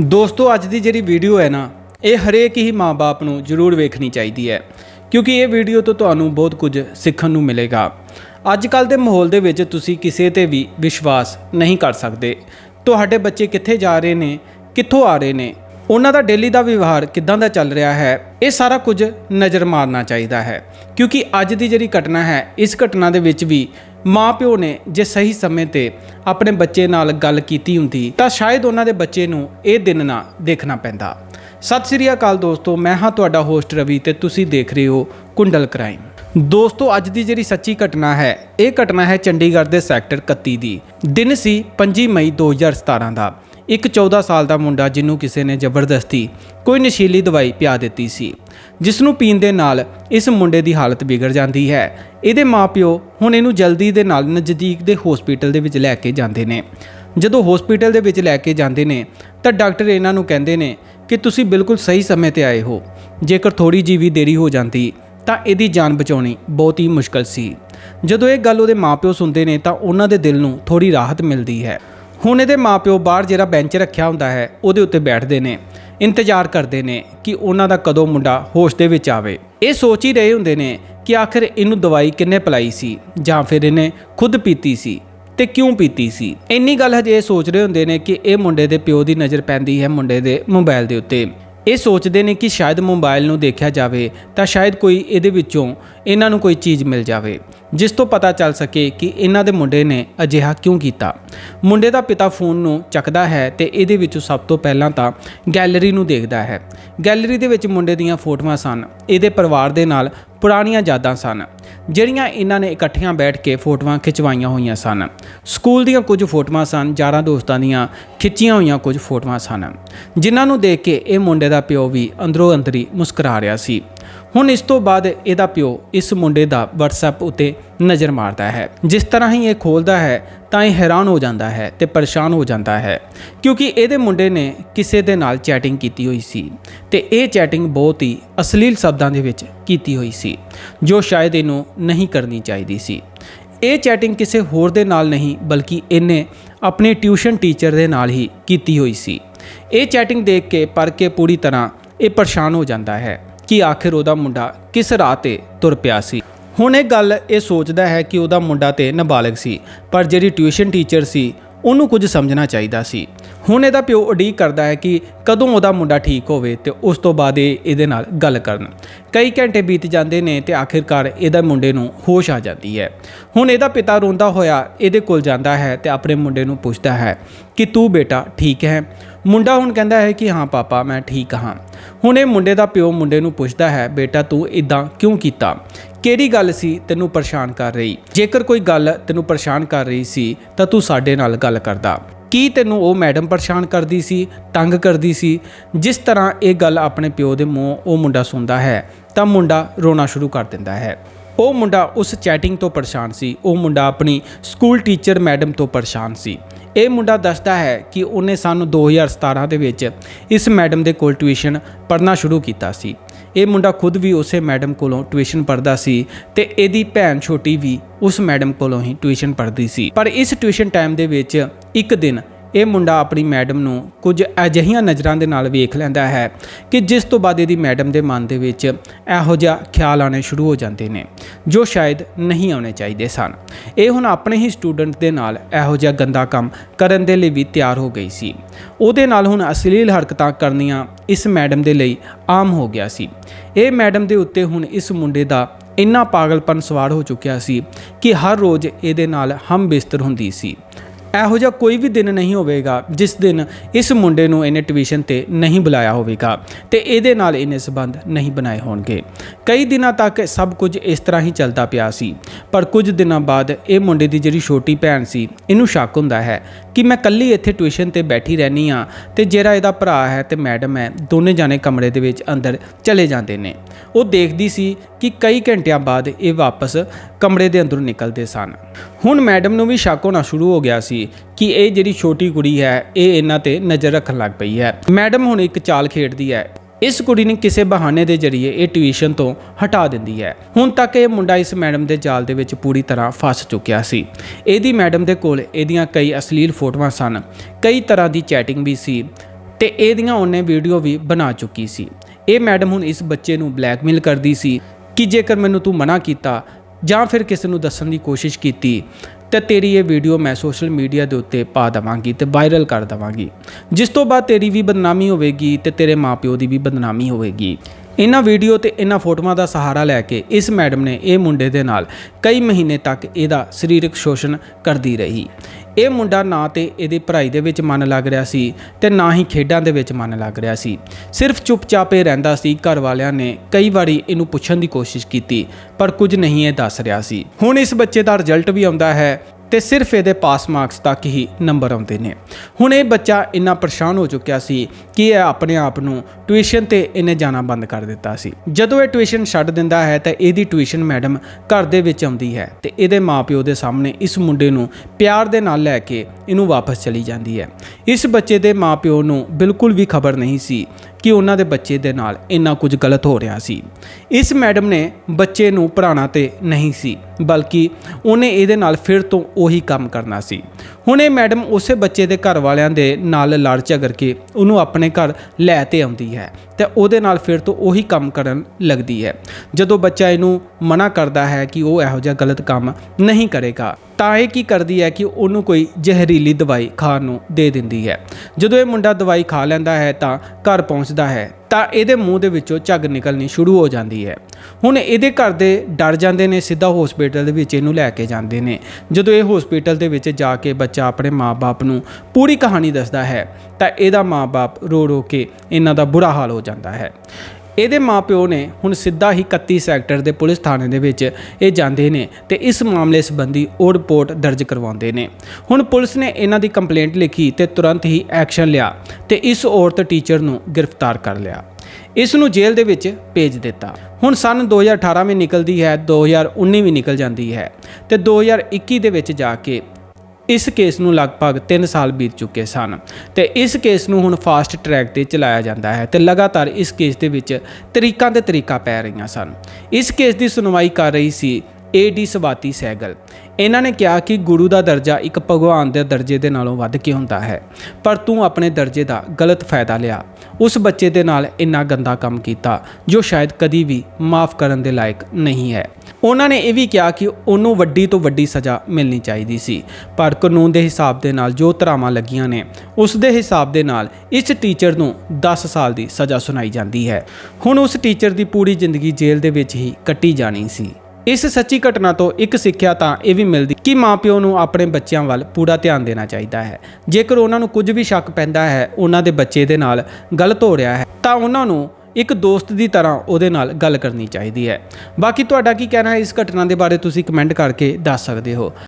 ਦੋਸਤੋ, ਅੱਜ ਦੀ ਜਿਹੜੀ ਵੀਡੀਓ ਹੈ ਨਾ, ਇਹ ਹਰੇਕ ਹੀ ਮਾਪੇ ਨੂੰ ਜ਼ਰੂਰ ਵੇਖਣੀ ਚਾਹੀਦੀ ਹੈ, ਕਿਉਂਕਿ ਇਹ ਵੀਡੀਓ ਤੋਂ ਤੁਹਾਨੂੰ ਬਹੁਤ ਕੁਝ ਸਿੱਖਣ ਨੂੰ ਮਿਲੇਗਾ। ਅੱਜ ਕੱਲ ਦੇ ਮਾਹੌਲ ਦੇ ਵਿੱਚ ਤੁਸੀਂ ਕਿਸੇ ਤੇ ਵੀ ਵਿਸ਼ਵਾਸ ਨਹੀਂ ਕਰ ਸਕਦੇ। ਤੁਹਾਡੇ ਬੱਚੇ ਕਿੱਥੇ ਜਾ ਰਹੇ ਨੇ, ਕਿੱਥੋਂ ਆ ਰਹੇ ਨੇ ਉਹਨਾਂ ਦਾ ਡੇਲੀ ਦਾ ਵਿਵਹਾਰ ਕਿੱਦਾਂ ਦਾ ਚੱਲ ਰਿਹਾ ਹੈ, ਇਹ ਸਾਰਾ ਕੁਝ ਨਜ਼ਰ ਮਾਰਨਾ ਚਾਹੀਦਾ ਹੈ। ਕਿਉਂਕਿ ਅੱਜ ਦੀ ਜਿਹੜੀ ਘਟਨਾ ਹੈ, ਇਸ ਘਟਨਾ ਦੇ ਵਿੱਚ ਵੀ ਮਾਪਿਓ ਨੇ ਜੇ ਸਹੀ ਸਮੇਂ ਤੇ ਆਪਣੇ ਬੱਚੇ ਨਾਲ ਗੱਲ ਕੀਤੀ ਹੁੰਦੀ, ਤਾਂ ਸ਼ਾਇਦ ਉਹਨਾਂ ਦੇ ਬੱਚੇ ਨੂੰ ਇਹ ਦਿਨ ਨਾ ਦੇਖਣਾ ਪੈਂਦਾ। ਸਤਿ ਸ੍ਰੀ ਅਕਾਲ ਦੋਸਤੋ, ਮੈਂ ਹਾਂ ਤੁਹਾਡਾ ਹੋਸਟ ਰਵੀ ਤੇ ਤੁਸੀਂ ਦੇਖ ਰਹੇ ਹੋ ਕੁੰਡਲ ਕ੍ਰਾਈਮ। ਦੋਸਤੋ, ਅੱਜ ਦੀ ਜਿਹੜੀ ਸੱਚੀ ਘਟਨਾ ਹੈ, ਇਹ ਘਟਨਾ ਹੈ ਚੰਡੀਗੜ੍ਹ ਦੇ ਸੈਕਟਰ 31 ਦੀ। ਦਿਨ ਸੀ 5 ਮਈ 2017 ਦਾ। ਇੱਕ 14 ਸਾਲ ਦਾ ਮੁੰਡਾ ਜਿਹਨੂੰ ਕਿਸੇ ਨੇ ਜ਼ਬਰਦਸਤੀ ਕੋਈ ਨਸ਼ੀਲੀ ਦਵਾਈ ਪਿਆ ਦਿੱਤੀ ਸੀ। ਜਿਸ ਨੂੰ ਪੀਣ ਦੇ ਨਾਲ ਇਸ ਮੁੰਡੇ ਦੀ ਹਾਲਤ ਵਿਗੜ ਜਾਂਦੀ ਹੈ। ਇਹਦੇ ਮਾਪਿਓ ਹੁਣ ਇਹਨੂੰ ਜਲਦੀ ਦੇ ਨਾਲ ਨਜ਼ਦੀਕ ਦੇ ਹਸਪੀਟਲ ਦੇ ਵਿੱਚ ਲੈ ਕੇ ਜਾਂਦੇ ਨੇ। ਜਦੋਂ ਹਸਪੀਟਲ ਦੇ ਵਿੱਚ ਲੈ ਕੇ ਜਾਂਦੇ ਨੇ, ਤਾਂ ਡਾਕਟਰ ਇਹਨਾਂ ਨੂੰ ਕਹਿੰਦੇ ਨੇ ਕਿ ਤੁਸੀਂ ਬਿਲਕੁਲ ਸਹੀ ਸਮੇਂ ਤੇ ਆਏ ਹੋ। ਜੇਕਰ ਥੋੜੀ ਜਿਹੀ ਵੀ ਦੇਰੀ ਹੋ ਜਾਂਦੀ, ਤਾਂ ਇਹਦੀ ਜਾਨ ਬਚਾਉਣੀ ਬਹੁਤ ਹੀ ਮੁਸ਼ਕਲ ਸੀ। ਜਦੋਂ ਇਹ ਗੱਲ ਉਹਦੇ ਮਾਪਿਓ ਸੁਣਦੇ ਨੇ, ਤਾਂ ਉਹਨਾਂ ਦੇ ਦਿਲ ਨੂੰ ਥੋੜੀ ਰਾਹਤ ਮਿਲਦੀ ਹੈ। ਹੁਣ ਇਹਦੇ ਮਾਪਿਓ ਬਾਹਰ ਜਿਹੜਾ ਬੈਂਚ ਰੱਖਿਆ ਹੁੰਦਾ ਹੈ, ਉਹਦੇ ਉੱਤੇ ਬੈਠਦੇ ਨੇ, ਇੰਤਜ਼ਾਰ ਕਰਦੇ ਨੇ ਕਿ ਉਹਨਾਂ ਦਾ ਕਦੋਂ ਮੁੰਡਾ ਹੋਸ਼ ਦੇ ਵਿੱਚ ਆਵੇ। ਇਹ ਸੋਚ ਹੀ ਰਹੇ ਹੁੰਦੇ ਨੇ ਕਿ ਆਖਿਰ ਇਹਨੂੰ ਦਵਾਈ ਕਿੰਨੇ ਪਲਾਈ ਸੀ, ਜਾਂ ਫਿਰ ਇਹਨੇ ਖੁਦ ਪੀਤੀ ਸੀ ਤੇ ਕਿਉਂ ਪੀਤੀ ਸੀ? ਇੰਨੀ ਗੱਲ ਹਜੇ ਇਹ ਸੋਚ ਰਹੇ ਹੁੰਦੇ ਨੇ ਕਿ ਇਹ ਮੁੰਡੇ ਦੇ ਪਿਓ ਦੀ ਨਜ਼ਰ ਪੈਂਦੀ ਹੈ ਮੁੰਡੇ ਦੇ ਮੋਬਾਈਲ ਦੇ ਉੱਤੇ। ਇਹ ਸੋਚਦੇ ਨੇ ਕਿ ਸ਼ਾਇਦ ਮੋਬਾਈਲ ਨੂੰ ਦੇਖਿਆ ਜਾਵੇ ਤਾਂ ਸ਼ਾਇਦ ਕੋਈ ਇਹਦੇ ਵਿੱਚੋਂ ਇਹਨਾਂ ਨੂੰ ਕੋਈ ਚੀਜ਼ ਮਿਲ ਜਾਵੇ, ਜਿਸ ਤੋਂ ਪਤਾ ਚੱਲ ਸਕੇ ਕਿ ਇਹਨਾਂ ਦੇ ਮੁੰਡੇ ਨੇ ਅਜਿਹਾ ਕਿਉਂ ਕੀਤਾ। ਮੁੰਡੇ ਦਾ ਪਿਤਾ ਫੋਨ ਨੂੰ ਚੱਕਦਾ ਹੈ ਤੇ ਇਹਦੇ ਵਿੱਚੋਂ ਸਭ ਤੋਂ ਪਹਿਲਾਂ ਤਾਂ ਗੈਲਰੀ ਨੂੰ ਦੇਖਦਾ ਹੈ। ਗੈਲਰੀ ਦੇ ਵਿੱਚ ਮੁੰਡੇ ਦੀਆਂ ਫੋਟੋਆਂ ਸਨ। ਇਹਦੇ ਪਰਿਵਾਰ ਦੇ ਨਾਲ ਪੁਰਾਣੀਆਂ ਯਾਦਾਂ ਸਨ, ਜਿਹੜੀਆਂ ਇਹਨਾਂ ਨੇ ਇਕੱਠਿਆਂ ਬੈਠ ਕੇ ਫੋਟੋਆਂ ਖਿਚਵਾਈਆਂ ਹੋਈਆਂ ਸਨ। ਸਕੂਲ ਦੀਆਂ ਕੁਝ ਫੋਟੋਆਂ ਸਨ, ਯਾਰਾਂ ਦੋਸਤਾਂ ਦੀਆਂ ਖਿੱਚੀਆਂ ਹੋਈਆਂ ਕੁਝ ਫੋਟੋਆਂ ਸਨ, ਜਿਨ੍ਹਾਂ ਨੂੰ ਦੇਖ ਕੇ ਇਹ ਮੁੰਡੇ ਦਾ ਪਿਓ ਵੀ ਅੰਦਰੋਂ ਅੰਦਰੀ ਮੁਸਕਰਾ ਰਿਹਾ ਸੀ। ਹੁਣ ਇਸ ਤੋਂ ਬਾਅਦ ਇਹਦਾ ਪਿਓ ਇਸ ਮੁੰਡੇ ਦਾ WhatsApp ਉਤੇ ਨਜ਼ਰ ਮਾਰਦਾ ਹੈ। ਜਿਸ ਤਰ੍ਹਾਂ ਹੀ ਇਹ ਖੋਲਦਾ ਹੈ, ਤਾਂ ਇਹ ਹੈਰਾਨ ਹੋ ਜਾਂਦਾ ਹੈ ਤੇ ਪਰੇਸ਼ਾਨ ਹੋ ਜਾਂਦਾ ਹੈ, ਕਿਉਂਕਿ ਇਹਦੇ ਮੁੰਡੇ ਨੇ ਕਿਸੇ ਦੇ ਨਾਲ ਚੈਟਿੰਗ ਕੀਤੀ ਹੋਈ ਸੀ ਤੇ ਇਹ ਚੈਟਿੰਗ ਬਹੁਤ ਹੀ ਅਸ਼ਲੀਲ ਸ਼ਬਦਾਂ ਦੇ ਵਿੱਚ ਕੀਤੀ ਹੋਈ ਸੀ, ਜੋ ਸ਼ਾਇਦ ਇਹਨੂੰ ਨਹੀਂ ਕਰਨੀ ਚਾਹੀਦੀ ਸੀ। ਇਹ ਚੈਟਿੰਗ ਕਿਸੇ ਹੋਰ ਦੇ ਨਾਲ ਨਹੀਂ, ਬਲਕਿ ਇਹਨੇ ਆਪਣੇ ਟਿਊਸ਼ਨ ਟੀਚਰ ਦੇ ਨਾਲ ਹੀ ਕੀਤੀ ਹੋਈ ਸੀ। ਇਹ ਚੈਟਿੰਗ ਦੇਖ ਕੇ ਪੜ੍ਹ ਕੇ ਪੂਰੀ ਤਰ੍ਹਾਂ ਇਹ ਪਰੇਸ਼ਾਨ ਹੋ ਜਾਂਦਾ ਹੈ। ਕਿ ਆਖਿਰ ਉਹਦਾ ਮੁੰਡਾ ਕਿਸ ਰਾਹ ਤੇ ਤੁਰ ਪਿਆ ਸੀ? ਹੁਣ ਇਹ ਗੱਲ ਇਹ ਸੋਚਦਾ ਹੈ ਕਿ ਉਹਦਾ ਮੁੰਡਾ ਤੇ ਨਾਬਾਲਗ ਸੀ, ਪਰ ਜਿਹੜੀ ਟਿਊਸ਼ਨ ਟੀਚਰ ਸੀ ਉਹਨੂੰ ਕੁਝ ਸਮਝਣਾ ਚਾਹੀਦਾ ਸੀ। ਹੁਣ ਇਹਦਾ ਪਿਓ ਉਡੀਕ ਕਰਦਾ ਹੈ ਕਿ ਕਦੋਂ ਉਹਦਾ ਮੁੰਡਾ ਠੀਕ ਹੋਵੇ ਤੇ ਉਸ ਤੋਂ ਬਾਅਦ ਇਹ ਇਹਦੇ ਨਾਲ ਗੱਲ ਕਰਨ। ਕਈ ਘੰਟੇ ਬੀਤ ਜਾਂਦੇ ਨੇ ਤੇ ਆਖਿਰਕਾਰ ਇਹਦਾ ਮੁੰਡੇ ਨੂੰ ਹੋਸ਼ ਆ ਜਾਂਦੀ ਹੈ। ਹੁਣ ਇਹਦਾ ਪਿਤਾ ਰੋਂਦਾ ਹੋਇਆ ਇਹਦੇ ਕੋਲ ਜਾਂਦਾ ਹੈ ਤੇ ਆਪਣੇ ਮੁੰਡੇ ਨੂੰ ਪੁੱਛਦਾ ਹੈ ਕਿ ਤੂੰ ਬੇਟਾ ਠੀਕ ਹੈ? ਮੁੰਡਾ ਹੁਣ ਕਹਿੰਦਾ ਹੈ ਕਿ ਹਾਂ ਪਾਪਾ, ਮੈਂ ਠੀਕ ਹਾਂ। ਹੁਣ ਇਹ ਮੁੰਡੇ ਦਾ ਪਿਓ ਮੁੰਡੇ ਨੂੰ ਪੁੱਛਦਾ ਹੈ, ਬੇਟਾ ਤੂੰ ਇਦਾਂ ਕਿਉਂ ਕੀਤਾ? ਕਿਹੜੀ ਗੱਲ ਸੀ ਤੈਨੂੰ ਪਰੇਸ਼ਾਨ ਕਰ ਰਹੀ? ਜੇਕਰ ਕੋਈ ਗੱਲ ਤੈਨੂੰ ਪਰੇਸ਼ਾਨ ਕਰ ਰਹੀ ਸੀ, ਤਾਂ ਤੂੰ ਸਾਡੇ ਨਾਲ ਗੱਲ ਕਰਦਾ। ਕੀ ਤੈਨੂੰ ਉਹ ਮੈਡਮ ਪਰੇਸ਼ਾਨ ਕਰਦੀ ਸੀ, ਤੰਗ ਕਰਦੀ ਸੀ? ਜਿਸ ਤਰ੍ਹਾਂ ਇਹ ਗੱਲ ਆਪਣੇ ਪਿਓ ਦੇ ਮੂੰਹ ਉਹ ਮੁੰਡਾ ਸੁਣਦਾ ਹੈ, ਤਾਂ ਮੁੰਡਾ ਰੋਣਾ ਸ਼ੁਰੂ ਕਰ ਦਿੰਦਾ ਹੈ। ਉਹ ਮੁੰਡਾ ਉਸ ਚੈਟਿੰਗ ਤੋਂ ਪਰੇਸ਼ਾਨ ਸੀ, ਉਹ ਮੁੰਡਾ ਆਪਣੀ ਸਕੂਲ ਟੀਚਰ ਮੈਡਮ ਤੋਂ ਪਰੇਸ਼ਾਨ ਸੀ। ਇਹ ਮੁੰਡਾ ਦੱਸਦਾ ਹੈ ਕਿ ਉਹਨੇ ਸਾਨੂੰ 2017 ਦੇ ਵਿੱਚ ਇਸ ਮੈਡਮ ਦੇ ਕੋਲ ਟਿਊਸ਼ਨ ਪੜ੍ਹਨਾ ਸ਼ੁਰੂ ਕੀਤਾ ਸੀ। ਇਹ ਮੁੰਡਾ ਖੁਦ ਵੀ ਉਸੇ ਮੈਡਮ ਕੋਲੋਂ ਟਿਊਸ਼ਨ ਪੜ੍ਹਦਾ ਸੀ ਤੇ ਇਹਦੀ ਭੈਣ ਛੋਟੀ ਵੀ ਉਸ ਮੈਡਮ ਕੋਲੋਂ ਹੀ ਟਿਊਸ਼ਨ ਪੜ੍ਹਦੀ ਸੀ। ਪਰ ਇਸ ਟਿਊਸ਼ਨ ਟਾਈਮ ਦੇ ਵਿੱਚ ਇੱਕ ਦਿਨ ਇਹ ਮੁੰਡਾ ਆਪਣੀ ਮੈਡਮ ਨੂੰ ਕੁਝ ਅਜਿਹੀਆਂ ਨਜ਼ਰਾਂ ਦੇ ਨਾਲ ਵੇਖ ਲੈਂਦਾ ਹੈ ਕਿ ਜਿਸ ਤੋਂ ਬਾਅਦ ਇਹਦੀ ਮੈਡਮ ਦੇ ਮਨ ਦੇ ਵਿੱਚ ਇਹੋ ਜਿਹਾ ਖਿਆਲ ਆਣੇ ਸ਼ੁਰੂ ਹੋ ਜਾਂਦੇ ਨੇ, ਜੋ ਸ਼ਾਇਦ ਨਹੀਂ ਆਉਣੇ ਚਾਹੀਦੇ ਸਨ। ਇਹ ਹੁਣ ਆਪਣੇ ਹੀ ਸਟੂਡੈਂਟ ਦੇ ਨਾਲ ਇਹੋ ਜਿਹਾ ਗੰਦਾ ਕੰਮ ਕਰਨ ਦੇ ਲਈ ਵੀ ਤਿਆਰ ਹੋ ਗਈ ਸੀ। ਉਹਦੇ ਨਾਲ ਹੁਣ ਅਸ਼ਲੀਲ ਹਰਕਤਾਂ ਕਰਨੀਆਂ ਇਸ ਮੈਡਮ ਦੇ ਲਈ ਆਮ ਹੋ ਗਿਆ ਸੀ। ਇਹ ਮੈਡਮ ਦੇ ਉੱਤੇ ਹੁਣ ਇਸ ਮੁੰਡੇ ਦਾ ਇੰਨਾ ਪਾਗਲਪਨ ਸਵਾਰ ਹੋ ਚੁੱਕਿਆ ਸੀ ਕਿ ਹਰ ਰੋਜ਼ ਇਹਦੇ ਨਾਲ ਹਮ ਬਿਸਤਰ ਹੁੰਦੀ ਸੀ। ਇਹੋ ਜਿਹਾ ਕੋਈ ਵੀ ਦਿਨ ਨਹੀਂ ਹੋਵੇਗਾ ਜਿਸ ਦਿਨ ਇਸ ਮੁੰਡੇ ਨੂੰ ਇਹਨੇ ਟਿਊਸ਼ਨ ਤੇ ਨਹੀਂ ਬੁਲਾਇਆ ਹੋਵੇਗਾ ਤੇ ਇਹਦੇ ਨਾਲ ਇਹਨੇ ਸਬੰਧ ਨਹੀਂ ਬਣਾਏ ਹੋਣਗੇ। ਕਈ ਦਿਨਾਂ ਤੱਕ ਸਭ ਕੁਝ ਇਸ ਤਰ੍ਹਾਂ ਹੀ ਚੱਲਦਾ ਪਿਆ ਸੀ। ਪਰ ਕੁਝ ਦਿਨਾਂ ਬਾਅਦ ਇਹ ਮੁੰਡੇ ਦੀ ਜਿਹੜੀ ਛੋਟੀ ਭੈਣ ਸੀ, ਇਹਨੂੰ ਸ਼ੱਕ ਹੁੰਦਾ ਹੈ ਕਿ ਮੈਂ ਕੱਲੀ ਇੱਥੇ ਟਿਊਸ਼ਨ ਤੇ ਬੈਠੀ ਰਹਿਣੀ ਆ ਤੇ ਜਿਹੜਾ ਇਹਦਾ ਭਰਾ ਹੈ ਤੇ ਮੈਡਮ ਹੈ, ਦੋਨੇ ਜਾਣੇ ਕਮਰੇ ਦੇ ਵਿੱਚ ਅੰਦਰ ਚਲੇ ਜਾਂਦੇ ਨੇ। ਉਹ ਦੇਖਦੀ ਸੀ ਕਿ ਕਈ ਘੰਟਿਆਂ ਬਾਅਦ ਇਹ ਵਾਪਸ ਕਮਰੇ ਦੇ ਅੰਦਰੋਂ ਨਿਕਲਦੇ ਸਨ। ਹੁਣ ਮੈਡਮ ਨੂੰ ਵੀ ਸ਼ੱਕ ਹੋਣਾ ਸ਼ੁਰੂ ਹੋ ਗਿਆ ਸੀ ਕਿ ਇਹ ਜਿਹੜੀ ਛੋਟੀ ਕੁੜੀ ਹੈ, ਇਹ ਇਹਨਾਂ ਤੇ ਨਜ਼ਰ ਰੱਖਣ ਲੱਗ ਪਈ ਹੈ। ਮੈਡਮ ਹੁਣ ਇੱਕ ਚਾਲ ਖੇਡਦੀ ਹੈ। ਇਸ ਕੁੜੀ ਨੂੰ ਕਿਸੇ ਬਹਾਨੇ ਦੇ ਜ਼ਰੀਏ ਇਹ ਟਿਊਸ਼ਨ ਤੋਂ ਹਟਾ ਦਿੰਦੀ ਹੈ। ਹੁਣ ਤੱਕ ਇਹ ਮੁੰਡਾ ਇਸ ਮੈਡਮ ਦੇ ਜਾਲ ਦੇ ਵਿੱਚ ਪੂਰੀ ਤਰ੍ਹਾਂ ਫਸ ਚੁੱਕਿਆ ਸੀ। ਇਹਦੀ ਮੈਡਮ ਦੇ ਕੋਲ ਇਹਦੀਆਂ ਕਈ ਅਸ਼ਲੀਲ ਫੋਟੋਆਂ ਸਨ। ਕਈ ਤਰ੍ਹਾਂ ਦੀ ਚੈਟਿੰਗ ਵੀ ਸੀ ਤੇ ਇਹਦੀਆਂ ਉਹਨੇ ਵੀਡੀਓ ਵੀ ਬਣਾ ਚੁੱਕੀ ਸੀ। ਇਹ ਮੈਡਮ ਹੁਣ ਇਸ ਬੱਚੇ ਨੂੰ ਬਲੈਕਮੇਲ ਕਰਦੀ ਸੀ ਕਿ ਜੇਕਰ ਮੈਨੂੰ ਤੂੰ ਮਨਾ ਕੀਤਾ ਜਾਂ ਫਿਰ ਕਿਸੇ ਨੂੰ ਦੱਸਣ ਦੀ ਕੋਸ਼ਿਸ਼ ਕੀਤੀ ਤੇ ਤੇਰੀ ਇਹ ਵੀਡੀਓ ਮੈਂ ਸੋਸ਼ਲ ਮੀਡੀਆ ਦੇ ਉੱਤੇ ਪਾ ਦਵਾਂਗੀ ਤੇ ਵਾਇਰਲ ਕਰ ਦਵਾਂਗੀ। ਜਿਸ ਤੋਂ ਬਾਅਦ ਤੇਰੀ ਵੀ ਬਦਨਾਮੀ ਹੋਵੇਗੀ ਤੇ ਤੇਰੇ ਮਾਪਿਓ ਦੀ ਵੀ ਬਦਨਾਮੀ ਹੋਵੇਗੀ। ਇਹਨਾਂ ਵੀਡੀਓ ਤੇ ਇਹਨਾਂ ਫੋਟੋਆਂ ਦਾ ਸਹਾਰਾ ਲੈ ਕੇ ਇਸ ਮੈਡਮ ਨੇ ਇਹ ਮੁੰਡੇ ਦੇ ਨਾਲ ਕਈ ਮਹੀਨੇ ਤੱਕ ਇਹਦਾ ਸਰੀਰਕ ਸ਼ੋਸ਼ਣ ਕਰਦੀ ਰਹੀ। ਇਹ ਮੁੰਡਾ ਨਾ ਤੇ ਇਹਦੀ ਪੜ੍ਹਾਈ ਦੇ ਵਿੱਚ ਮਨ ਲੱਗ ਰਿਹਾ ਸੀ ਤੇ ਨਾ ਹੀ ਖੇਡਾਂ ਦੇ ਵਿੱਚ ਮਨ ਲੱਗ ਰਿਹਾ ਸੀ। ਸਿਰਫ ਚੁੱਪਚਾਪ ਹੀ ਰਹਿੰਦਾ ਸੀ ਘਰ ਵਾਲਿਆਂ ਨੇ ਕਈ ਵਾਰੀ ਇਹਨੂੰ ਪੁੱਛਣ ਦੀ ਕੋਸ਼ਿਸ਼ ਕੀਤੀ, ਪਰ ਕੁਝ ਨਹੀਂ ਇਹ ਦੱਸ ਰਿਹਾ ਸੀ। ਹੁਣ ਇਸ ਬੱਚੇ ਦਾ ਰਿਜ਼ਲਟ ਵੀ ਆਉਂਦਾ ਹੈ ਤੇ ਸਿਰਫ ਇਹਦੇ ਪਾਸ ਮਾਰਕਸ ਤੱਕ ਹੀ ਨੰਬਰ ਆਉਂਦੇ ਨੇ। ਹੁਣ ਇਹ ਬੱਚਾ ਇੰਨਾ ਪਰੇਸ਼ਾਨ ਹੋ ਚੁੱਕਿਆ ਸੀ ਕਿ ਇਹ ਆਪਣੇ ਆਪ ਨੂੰ ਟਿਊਸ਼ਨ ਤੇ ਇਹਨੇ ਜਾਣਾ ਬੰਦ ਕਰ ਦਿੱਤਾ ਸੀ। ਜਦੋਂ ਇਹ ਟਿਊਸ਼ਨ ਛੱਡ ਦਿੰਦਾ ਹੈ ਤਾਂ ਇਹਦੀ ਟਿਊਸ਼ਨ ਮੈਡਮ ਘਰ ਦੇ ਵਿੱਚ ਆਉਂਦੀ ਹੈ ਤੇ ਇਹਦੇ ਮਾਪਿਓ ਦੇ ਸਾਹਮਣੇ ਇਸ ਮੁੰਡੇ ਨੂੰ ਪਿਆਰ ਦੇ ਨਾਲ ਲੈ ਕੇ ਇਹਨੂੰ ਵਾਪਸ ਚਲੀ ਜਾਂਦੀ ਹੈ। ਇਸ ਬੱਚੇ ਦੇ ਮਾਪਿਓ ਨੂੰ ਬਿਲਕੁਲ ਵੀ ਖਬਰ ਨਹੀਂ ਸੀ ਕਿ ਉਹਨਾਂ ਦੇ ਬੱਚੇ ਦੇ ਨਾਲ ਇੰਨਾ ਕੁਝ ਗਲਤ ਹੋ ਰਿਹਾ ਸੀ। ਇਸ ਮੈਡਮ ਨੇ ਬੱਚੇ ਨੂੰ ਪੜਾਉਣਾ ਤੇ ਨਹੀਂ ਸੀ, ਬਲਕਿ ਉਹਨੇ ਇਹਦੇ ਨਾਲ ਫਿਰ ਤੋਂ ਉਹੀ ਕੰਮ ਕਰਨਾ ਸੀ। ਹੁਣ ਇਹ ਮੈਡਮ ਉਸੇ ਬੱਚੇ ਦੇ ਘਰ ਵਾਲਿਆਂ ਦੇ ਨਾਲ ਲੜ ਝਗੜ ਕੇ ਉਹਨੂੰ ਆਪਣੇ ਘਰ ਲੈ ਤੇ ਆਉਂਦੀ ਹੈ ਤੇ ਉਹਦੇ ਨਾਲ ਫਿਰ ਤੋਂ ਉਹੀ ਕੰਮ ਕਰਨ ਲੱਗਦੀ ਹੈ। ਜਦੋਂ ਬੱਚਾ ਇਹਨੂੰ ਮਨਾ ਕਰਦਾ ਹੈ ਕਿ ਉਹ ਇਹੋ ਜਿਹਾ ਗਲਤ ਕੰਮ ਨਹੀਂ ਕਰੇਗਾ ਤਾਂ ਇਹ ਕੀ ਕਰਦੀ ਹੈ ਕਿ ਉਹਨੂੰ ਕੋਈ ਜ਼ਹਿਰੀਲੀ ਦਵਾਈ ਖਾਣ ਨੂੰ ਦੇ ਦਿੰਦੀ ਹੈ। ਜਦੋਂ ਇਹ ਮੁੰਡਾ ਦਵਾਈ ਖਾ ਲੈਂਦਾ ਹੈ ਤਾਂ ਘਰ ਪਹੁੰਚਦਾ ਹੈ, ਤਾਂ ਇਹਦੇ ਮੂੰਹ ਦੇ ਵਿੱਚੋਂ ਝੱਗ ਨਿਕਲਣੀ ਸ਼ੁਰੂ ਹੋ ਜਾਂਦੀ ਹੈ। ਹੁਣ ਇਹਦੇ ਘਰ ਦੇ ਡਰ ਜਾਂਦੇ ਨੇ, ਸਿੱਧਾ ਹਸਪੀਟਲ ਦੇ ਵਿੱਚ ਇਹਨੂੰ ਲੈ ਕੇ ਜਾਂਦੇ ਨੇ। ਜਦੋਂ ਇਹ ਹਸਪੀਟਲ ਦੇ ਵਿੱਚ ਜਾ ਕੇ ਬੱਚਾ ਆਪਣੇ ਮਾਪੇ ਨੂੰ ਪੂਰੀ ਕਹਾਣੀ ਦੱਸਦਾ ਹੈ, ਤਾਂ ਇਹਦਾ ਮਾਪੇ ਰੋ ਰੋ ਕੇ ਇਹਨਾਂ ਦਾ ਬੁਰਾ ਹਾਲ ਹੋ ਜਾਂਦਾ ਹੈ। ਇਹਦੇ ਮਾਪਿਓ ਨੇ ਹੁਣ ਸਿੱਧਾ ਹੀ 31 ਸੈਕਟਰ ਦੇ ਪੁਲਿਸ ਥਾਣੇ ਦੇ ਵਿੱਚ ਇਹ ਜਾਂਦੇ ਨੇ ਤੇ ਇਸ ਮਾਮਲੇ ਸੰਬੰਧੀ ਉਹ ਰਿਪੋਰਟ ਦਰਜ ਕਰਵਾਉਂਦੇ ਨੇ। ਹੁਣ ਪੁਲਿਸ ਨੇ ਇਹਨਾਂ ਦੀ ਕੰਪਲੇਂਟ ਲਿਖੀ ਤੇ ਤੁਰੰਤ ਹੀ ਐਕਸ਼ਨ ਲਿਆ ਤੇ ਇਸ ਔਰਤ ਟੀਚਰ ਨੂੰ ਗ੍ਰਿਫਤਾਰ ਕਰ ਲਿਆ। ਇਸ ਨੂੰ ਜੇਲ੍ਹ ਦੇ ਵਿੱਚ ਭੇਜ ਦਿੱਤਾ। ਹੁਣ ਸਨ 2018 ਵਿੱਚ ਨਿਕਲਦੀ ਹੈ 2019 ਵੀ ਨਿਕਲ ਜਾਂਦੀ ਹੈ ਤੇ 2021 ਦੇ ਵਿੱਚ ਜਾ ਕੇ ਇਸ ਕੇਸ ਨੂੰ ਲਗਭਗ 3 ਸਾਲ ਬੀਤ ਚੁੱਕੇ ਸਨ ਤੇ ਇਸ ਕੇਸ ਨੂੰ ਹੁਣ ਫਾਸਟ ਟਰੈਕ ਤੇ ਚਲਾਇਆ ਜਾਂਦਾ ਹੈ ਤੇ ਲਗਾਤਾਰ ਇਸ ਕੇਸ ਦੇ ਵਿੱਚ ਤਰੀਕਾਂ ਤੇ ਤਰੀਕਾ ਪੈ ਰਹੀਆਂ ਸਨ। ਇਸ ਕੇਸ ਦੀ ਸੁਣਵਾਈ ਕਰ ਰਹੀ ਸੀ ਏਡੀ ਸਵਾਤੀ ਸਹਿਗਲ ਇਹਨਾਂ ਨੇ ਕਿਹਾ ਕਿ ਗੁਰੂ ਦਾ ਦਰਜਾ ਇੱਕ ਭਗਵਾਨ ਦੇ ਦਰਜੇ ਦੇ ਨਾਲੋਂ ਵੱਧ ਕੇ ਹੁੰਦਾ ਹੈ। ਪਰ ਤੂੰ ਆਪਣੇ ਦਰਜੇ ਦਾ ਗਲਤ ਫਾਇਦਾ ਲਿਆ। ਉਸ ਬੱਚੇ ਦੇ ਨਾਲ ਇੰਨਾ ਗੰਦਾ ਕੰਮ ਕੀਤਾ, ਜੋ ਸ਼ਾਇਦ ਕਦੀ ਵੀ ਮਾਫ ਕਰਨ ਦੇ ਲਾਇਕ ਨਹੀਂ ਹੈ। ਉਹਨਾਂ ਨੇ ਇਹ ਵੀ ਕਿਹਾ ਕਿ ਉਹਨੂੰ ਵੱਡੀ ਤੋਂ ਵੱਡੀ ਸਜ਼ਾ ਮਿਲਣੀ ਚਾਹੀਦੀ ਸੀ। ਪਰ ਕਾਨੂੰਨ ਦੇ ਹਿਸਾਬ ਦੇ ਨਾਲ ਜੋ ਧਰਾਵਾਂ ਲੱਗੀਆਂ ਨੇ, ਉਸ ਦੇ ਹਿਸਾਬ ਦੇ ਨਾਲ ਇਸ ਟੀਚਰ ਨੂੰ 10 ਸਾਲ ਦੀ ਸਜ਼ਾ ਸੁਣਾਈ ਜਾਂਦੀ ਹੈ। ਹੁਣ ਉਸ ਟੀਚਰ ਦੀ ਪੂਰੀ ਜ਼ਿੰਦਗੀ ਜੇਲ੍ਹ ਦੇ ਵਿੱਚ ਹੀ ਕੱਟੀ ਜਾਣੀ ਸੀ। ਇਸ ਸੱਚੀ ਘਟਨਾ ਤੋਂ ਇੱਕ ਸਿੱਖਿਆ ਤਾਂ ਇਹ ਵੀ ਮਿਲਦੀ ਕਿ ਮਾਪਿਓ ਨੂੰ ਆਪਣੇ ਬੱਚਿਆਂ ਵੱਲ ਪੂਰਾ ਧਿਆਨ ਦੇਣਾ ਚਾਹੀਦਾ ਹੈ। ਜੇਕਰ ਉਹਨਾਂ ਨੂੰ ਕੁਝ ਵੀ ਸ਼ੱਕ ਪੈਂਦਾ ਹੈ, ਉਹਨਾਂ ਦੇ ਬੱਚੇ ਦੇ ਨਾਲ ਗਲਤ ਹੋ ਰਿਹਾ ਹੈ, ਤਾਂ ਉਹਨਾਂ ਨੂੰ ਇੱਕ ਦੋਸਤ ਦੀ ਤਰ੍ਹਾਂ ਉਹਦੇ ਨਾਲ ਗੱਲ ਕਰਨੀ ਚਾਹੀਦੀ ਹੈ। ਬਾਕੀ ਤੁਹਾਡਾ ਕੀ ਕਹਿਣਾ ਹੈ ਇਸ ਘਟਨਾ ਦੇ ਬਾਰੇ ਤੁਸੀਂ ਕਮੈਂਟ ਕਰਕੇ ਦੱਸ ਸਕਦੇ ਹੋ।